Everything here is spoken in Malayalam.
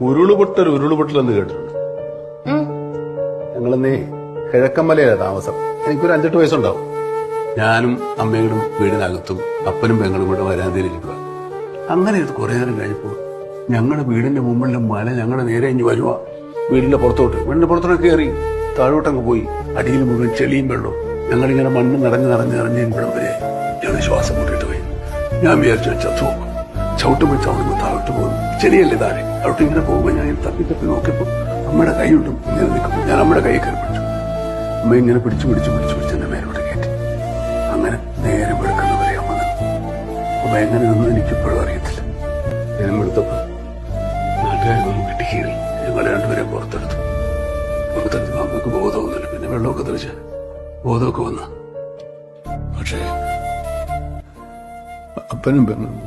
ഉരുളുപൊട്ടൽ ഉരുളുപൊട്ടൽ എന്ന് കേട്ടിട്ടുണ്ട്. ഞങ്ങളെന്നേ കിഴക്കമ്മലയിലാ താമസം. എനിക്കൊരു അഞ്ചെട്ട് വയസ്സുണ്ടാവും. ഞാനും അമ്മയോടും വീടിനകത്തും അപ്പനും പെങ്ങളും കൂടെ വരാതിരിക്കുക അങ്ങനെ ഇത് കുറെ നേരം കഴിഞ്ഞപ്പോ ഞങ്ങളുടെ വീടിന്റെ മുമ്പിലെ മല ഞങ്ങളുടെ നേരെ ഇഞ്ഞ് വരുവാ. വീടിന്റെ പുറത്തോട്ട്. വീടിന്റെ പുറത്തോട്ട് കയറി താഴോട്ടങ്ങ് പോയി. അടിയിൽ മുഴുവൻ ചെളിയും വെള്ളവും. ഞങ്ങളിങ്ങനെ മണ്ണ് നിറഞ്ഞ് നിറഞ്ഞ് നിറഞ്ഞ് ഇവിടെ വരെ. ഞങ്ങൾ ശ്വാസം മുട്ടിട്ട് പോയി. ഞാൻ വിചാരിച്ചു ചത്തു പോകും അവിടെ ചവിടുമ്പോൾ താഴോട്ട് പോകും ചെളിയല്ലേ താഴെ അവിടെ ഇങ്ങനെ പോകുമ്പോൾ ഞാൻ തപ്പി തപ്പി നോക്കിയപ്പോൾ അമ്മയുടെ കൈ കിട്ടും ഇങ്ങനെ നിൽക്കുമ്പോൾ ഞാൻ അമ്മയുടെ കൈ കയറി പിടിച്ചു. അമ്മ ഇങ്ങനെ പിടിച്ചു പിടിച്ചു പിടിച്ചു പിടിച്ച് എന്റെ മേലോട്ട് കയറ്റി. അങ്ങനെ നേരെ വെളുക്കുന്നവരെ അമ്മ നിന്നു. അപ്പൊ എങ്ങനെ നിന്ന് എനിക്കിപ്പോഴും അറിയത്തില്ല. ഞാൻ എടുത്തപ്പോ നാട്ടുകാരൊന്നും വന്ന് വെട്ടിക്കീറി ഞങ്ങൾ രണ്ടുപേരെ പുറത്തെടുത്തു. പുറത്തെടുത്ത് അമ്മയ്ക്ക് ബോധമൊന്നുമില്ല. പിന്നെ വെള്ളമൊക്കെ തെളിച്ച് ബോധമൊക്കെ വന്നു. പക്ഷേ അപ്പനും പെങ്ങളും